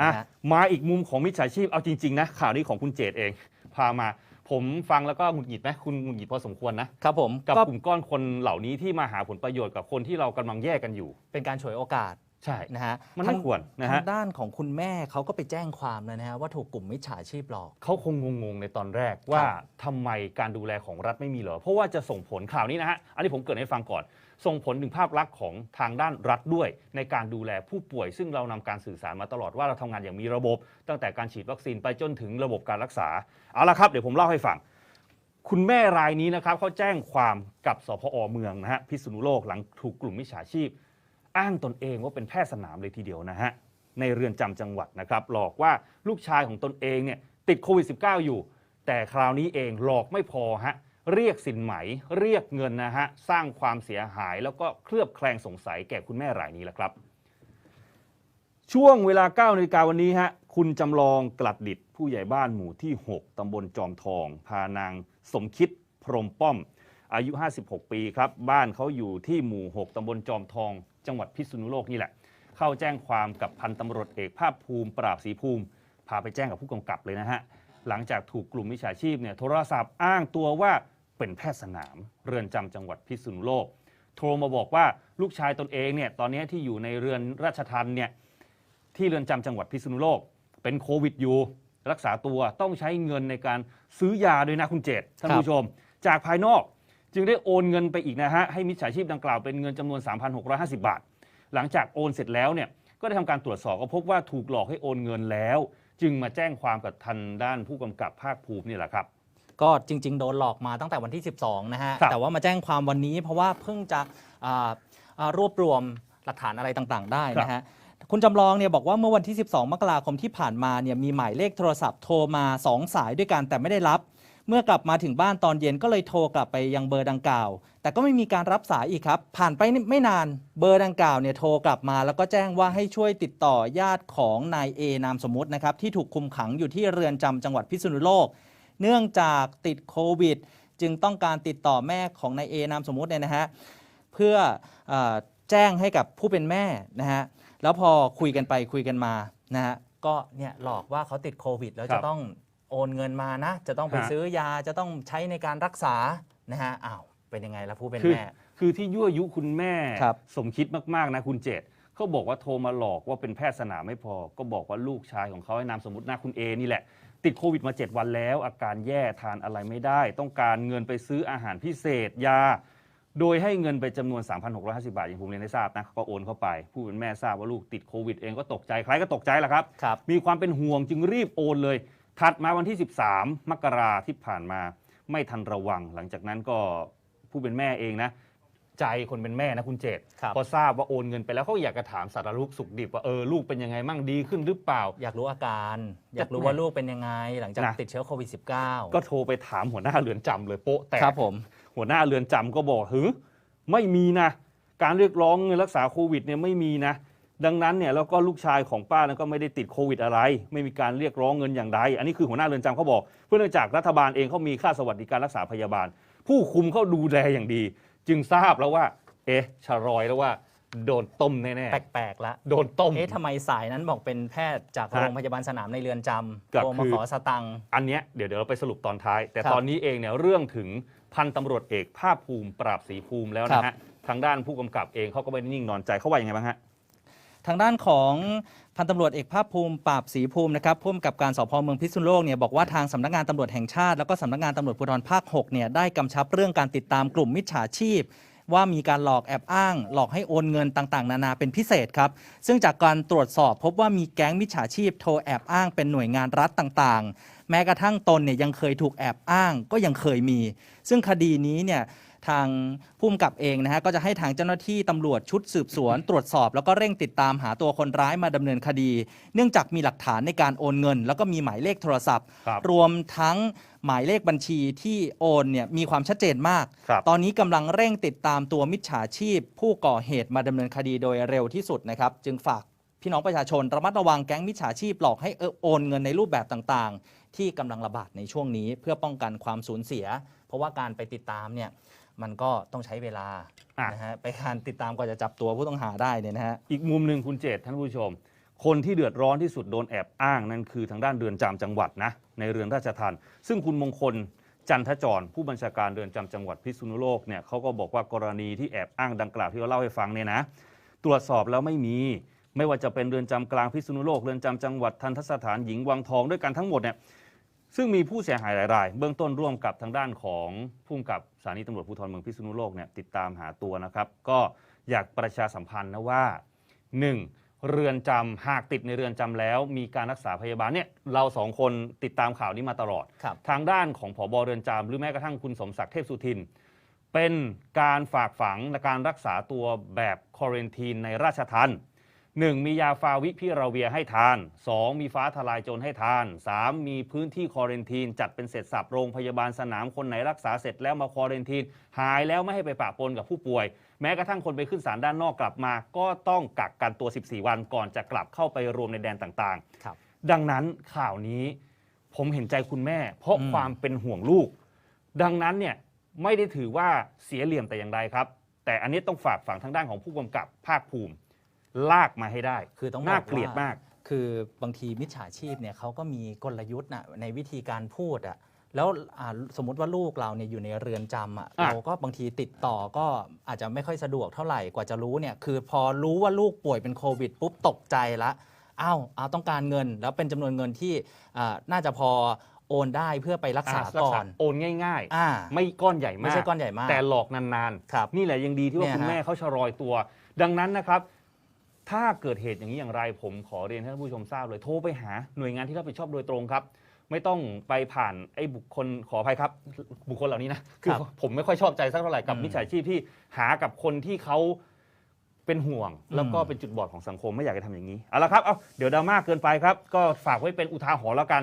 อะนะฮะ มาอีกมุมของมิจฉาชีพเอาจริง ๆ นะ ข่าวนี้ของคุณเจตเอง พามา ผมฟังแล้วก็หงุดหงิดไหมคุณหงุดหงิดพอสมควรนะ ครับผมกับก็กลุ่มก้อนคนเหล่านี้ที่มาหาผลประโยชน์กับคนที่เรากำลังแยกกันอยู่ เป็นการฉวยโอกาส ใช่นะฮะมันไม่ทางควรนะทาฮะงด้านของคุณแม่เขาก็ไปแจ้งความเลยนะฮะว่าถูกกลุ่มมิจฉาชีพหลอกเขาคงงงๆในตอนแรกว่าทำไมการดูแลของรัฐไม่มีเหรอ เพราะว่าจะส่งผลข่าวนี้นะฮะ อันนี้ผมเกริดให้ฟังก่อน ส่งผลถึงภาพลักษณ์ของทางด้านรัฐด้วย ในการดูแลผู้ป่วย ซึ่งเรานำการสื่อสารมาตลอดว่าเราทำงานอย่างมีระบบ ตั้งแต่การฉีดวัคซีนไปจนถึงระบบการรักษาเอาละครับเดี๋ยวผมเล่าให้ฟังคุณแม่รายนี้นะครับเขาแจ้งความกับสพอเมืองนะฮะพิษณุโลกหลังถูกกลุ่มมิจฉาชีพ อ้างตนเองว่าเป็นแพทย์สนามเลยทีเดียวนะฮะ ในเรือนจำจังหวัดนะครับ หลอกว่าลูกชายของตนเองเนี่ยติดโควิด -19 อยู่ แต่คราวนี้เองหลอกไม่พอฮะ เรียกสินไหม เรียกเงินนะฮะ สร้างความเสียหายแล้วก็เคลือบแคลงสงสัยแก่คุณแม่รายนี้แหละครับ ช่วงเวลา9นาฬิกาวันนี้ฮะ คุณจำลองกลัดดิดผู้ใหญ่บ้านหมู่ที่ 6 ตำบลจอมทอง พานางสมคิดพรหมป้อม อายุ 56 ปีครับ บ้านเขาอยู่ที่หมู่ 6 ตำบลจอมทอง จังหวัดพิษณุโลกนี่แหละ เข้าแจ้งความกับพันตำรวจเอกภาคภูมิ ปราบศรีภูมิ พาไปแจ้งกับผู้กำกับเลยนะฮะ หลังจากถูกกลุ่มมิจฉาชีพเนี่ยโทรศัพท์อ้างตัวว่าเป็นแพทย์สนาม เรือนจำจังหวัดพิษณุโลก โทรมาบอกว่าลูกชายตนเองเนี่ยตอนนี้ที่อยู่ในเรือนราชทันเนี่ยที่เรือนจำจังหวัดพิษณุโลก เป็นโควิดอยู่รักษาตัวต้องใช้เงินในการซื้อยาด้วยนะคุณเจตท่านผู้ชม จากภายนอก จึงได้โอนเงินไปอีกนะฮะให้มิจฉาชีพดังกล่าวเป็นเงินจำนวน 3,650 บาท หลังจากโอนเสร็จแล้วเนี่ยก็ได้ทำการตรวจสอบก็พบว่าถูกหลอกให้โอนเงินแล้ว จึงมาแจ้งความกับทันด้านผู้กำกับภาคภูมินี่แหละครับ ก็จริง ๆ โดนหลอกมาตั้งแต่วันที่ 12 นะฮะ ครับ แต่ว่ามาแจ้งความวันนี้เพราะว่าเพิ่งจะอ่าอ่ารวบรวมหลักฐานอะไรต่างๆ ได้นะฮะ คุณจำลองเนี่ยบอกว่าเมื่อวันที่ 12 มกราคมที่ผ่านมาเนี่ยมีหมายเลขโทรศัพท์โทรมา 2 สายด้วยกันแต่ไม่ได้รับ เมื่อกลับมาถึงบ้านตอนเย็นก็เลยโทรกลับไปยังเบอร์ดังกล่าว แต่ก็ไม่มีการรับสายอีกครับ ผ่านไปไม่นานเบอร์ดังกล่าวเนี่ยโทรกลับมา แล้วก็แจ้งว่าให้ช่วยติดต่อญาติของนายเอนามสมมุตินะครับที่ถูกคุมขังอยู่ที่เรือนจำจังหวัดพิษณุโลก เนื่องจากติดโควิด จึงต้องการติดต่อแม่ของนายเอนามสมมุติเนี่ยนะฮะเพื่ออแจ้งให้กับผู้เป็นแม่นะฮะแล้วพอคุยกันไปคุยกันมานะฮะก็เนี่ยหลอกว่าเขาติดโควิด แล้วจะต้อง โอนเงินมานะ จะต้องไปฮะ ซื้อยาจะต้องใช้ในการรักษานะฮะอ้าวเป็นยังไงล่ะผู้เป็นคือแม่ คือที่ยั่วยุคุณแม่ครับสมคิดมากๆนะคุณเจตเขาบอกว่าโทรมาหลอกว่าเป็นแพทย์สนามไม่พอ ก็บอกว่าลูกชายของเขาให้นามสมมตินะคุณเอนี่แหละ ติดโควิดมา 7 วันแล้ว อาการแย่ทานอะไรไม่ได้ ต้องการเงินไปซื้ออาหารพิเศษยา โดยให้เงินไปจำนวน 3,650 บาทอย่างผมเรียนให้ทราบนะเขาก็โอนเข้าไป ผู้เป็นแม่ทราบว่าลูกติดโควิดเองก็ตกใจใครก็ตกใจแหละครับ ครับ มีความเป็นห่วงจึงรีบโอนเลย ถัดมาวันที่ 13 มกราที่ผ่านมาไม่ทันระวัง หลังจากนั้นก็ผู้เป็นแม่เองนะ ใจคนเป็นแม่นะคุณเจตครับพอทราบว่าโอนเงินไปแล้วเขาอยากจะถามสารลูกสุขดิบว่าเออลูกเป็นยังไงมั่งดีขึ้นหรือเปล่า อยากรู้อาการ อยากรู้จะว่าลูกเป็นยังไง หลังจากนะติดเชื้อโควิด -19 ก็โทรไปถามหัวหน้าเรือนจำเลยโป๊ะแตกครับผมหัวหน้าเรือนจำก็บอกหือไม่มีนะ การเรียกร้องเงินรักษาโควิดเนี่ยไม่มีนะ ดังนั้นเนี่ยแล้วก็ลูกชายของป้านั้นก็ไม่ได้ติดโควิดอะไร ไม่มีการเรียกร้องเงินอย่างใด อันนี้คือหัวหน้าเรือนจำเขาบอก เพื่อเนื่องจากรัฐบาลเองเขามีค่าสวัสดิการรักษาพยาบาล ผู้คุมเขาดูแลอย่างดี จึงทราบแล้วว่า เอ๊ะชะรอยแล้วว่า โดนต้มแน่แปลกๆละ ๆโดนต้ม เอ๊ะทำไมสายนั้นบอกเป็นแพทย์จากฮะโรงพยาบาลสนามในเรือนจก็ำโทรมาคือ ขอสตังค์ อันเนี้ยเดี๋ยวเดี๋ยวเราไปสรุปตอนท้าย แต่ครับตอนนี้เองเนี่ยเรื่องถึงพันตำรวจเอกภาคภูมิปราบศรีภูมิแล้วครันะบฮะทางด้านผู้กำกับเองเขาก็ไม่ได้นิ่งนอนใจเขาว่ายังไงบ้างฮะ ทางด้านของพันตำรวจเอกภาคภูมิปราบศรีภูมินะครับผู้กำกับการสพเมืองพิษณุโลกเนี่ยบอกว่าทางสำนักงานตำรวจแห่งชาติ แล้วก็สำนักงานตำรวจภูธรภาค6เนี่ยได้กำชับเรื่องการติดตามกลุ่มมิจฉาชีพ ว่ามีการหลอกแอบอ้าง หลอกให้โอนเงินต่างๆ นานาเป็นพิเศษครับ ซึ่งจากการตรวจสอบพบว่ามีแก๊งมิจฉาชีพโทรแอบอ้างเป็นหน่วยงานรัฐต่างๆ แม้กระทั่งตนเนี่ยยังเคยถูกแอบอ้างก็ยังเคยมี ซึ่งคดีนี้เนี่ย ทางผู้กำกับเองนะฮะก็จะให้ทางเจ้าหน้าที่ตำรวจชุดสืบสวน ตรวจสอบ แล้วก็เร่งติดตามหาตัวคนร้ายมาดำเนินคดี เนื่องจากมีหลักฐานในการโอนเงิน แล้วก็มีหมายเลขโทรศัพท์ ครับ รวมทั้งหมายเลขบัญชีที่โอนเนี่ยมีความชัดเจนมาก ครับ ตอนนี้กำลังเร่งติดตามตัวมิจฉาชีพ ผู้ก่อเหตุมาดำเนินคดีโดยเร็วที่สุดนะครับ จึงฝากพี่น้องประชาชนระมัดระวังแก๊งมิจฉาชีพหลอกให้เอ่อโอนเงินในรูปแบบต่างๆ ที่กำลังระบาดในช่วงนี้ เพื่อป้องกันความสูญเสีย เพราะว่าการไปติดตามเนี่ยมันก็ต้องใช้เวลาอะ นะฮะไปการติดตามกว่าจะจับตัวผู้ต้องหาได้เนี่ยนะฮะอีกมุมหนึ่งคุณเจตท่านผู้ชม คนที่เดือดร้อนที่สุดโดนแอบอ้างนั่นคือทางด้านเรือนจำจังหวัดนะในเรือนราชทัณฑ์ซึ่งคุณมงคลจันทจร ผู้บัญชาการเรือนจำจังหวัดพิษณุโลกเนี่ยเขาก็บอกว่ากรณีที่แอบอ้างดังกล่าวที่เราเล่าให้ฟังเนี่ยนะ ตรวจสอบแล้วไม่มี ไม่ว่าจะเป็นเรือนจำกลางพิษณุโลกเรือนจำจังหวัดทันทสถานหญิงวังทองด้วยกันทั้งหมดเนี่ย ซึ่งมีผู้เสียหายหลายราย เบื้องต้นร่วมกับทางด้านของผู้กำกับสถานีตำรวจภูธรเมืองพิษณุโลกเนี่ยติดตามหาตัวนะครับ ก็อยากประชาสัมพันธ์นะว่า 1. เรือนจำหากติดในเรือนจำแล้วมีการรักษาพยาบาลเนี่ยเราสองคนติดตามข่าวนี้มาตลอด ครับ ทางด้านของผบเรือนจำหรือแม้กระทั่งคุณสมศักดิ์เทพสุทิน เป็นการฝากฝังในการรักษาตัวแบบคอเรนทีนในราชทัน หนึ่งมียาฟาวิพิราเวียให้ทาน 2 มีฟ้าทลายโจรให้ทาน 3 มีพื้นที่คอเรนทีน จัดเป็นเสร็จสับโรงพยาบาลสนามคนไหนรักษาเสร็จแล้วมาคอเรนทีน หายแล้วไม่ให้ไปปะปนกับผู้ป่วย แม้กระทั่งคนไปขึ้นศาลด้านนอกกลับมา ก็ต้องกักกันตัว 14 วันก่อนจะกลับเข้าไปรวมในแดนต่างๆครับดังนั้นข่าวนี้ผมเห็นใจคุณแม่ เพราะอืมความเป็นห่วงลูก ดังนั้นเนี่ยไม่ได้ถือว่าเสียเหลี่ยมแต่อย่างใดครับ แต่อันนี้ต้องฝากฝังทางด้านของผู้กำกับภาคภูมิ ลากมาให้ได้ คือต้องบน่าอกเกลียดว่มาก คือบางทีมิจฉาชีพเนี่ยเขาก็มีกลยุทธ์นะในวิธีการพูดอะแล้วอ่าสมมติว่าลูกเราเนี่ยอยู่ในเรือนจำอะอะเราก็บางทีติดต่อก็อาจจะไม่ค่อยสะดวกเท่าไหร่กว่าจะรู้เนี่ยคือพอรู้ว่าลูกป่วยเป็นโควิดปุ๊บตกใจละอ้าวเอาต้องการเงิน แล้วเป็นจำนวนเงินที่อ่าน่าจะพอโอนได้เพื่อไปรักษาอะก่อนโอนง่ายอ่าๆไม่ก้อนใหญ่ไม่มากใช่ก้อนใหญ่มาก แต่หลอกนานครับนี่แหละยังดีที่ว่าเนี่ยคุณฮะแม่เขาชะลอยตัว ดังนั้นนะครับ ถ้าเกิดเหตุอย่างนี้อย่างไร ผมขอเรียนให้ท่านผู้ชมทราบเลยโทรไปหาหน่วยงานที่รับผิดชอบโดยตรงครับ ไม่ต้องไปผ่านไอ้บุคคลขออภัยครับ บุคคลเหล่านี้นะคือครับผมไม่ค่อยชอบใจสักเท่าไหร่กับอืมมิจฉาชีพที่หากับคนที่เขาเป็นห่วง แล้วก็อืมเป็นจุดบอดของสังคมไม่อยากจะทำอย่างนี้เอาละครับเอาเดี๋ยวดราม่าเกินไปครับ ก็ฝากไว้เป็นอุทาหรณ์แล้วกัน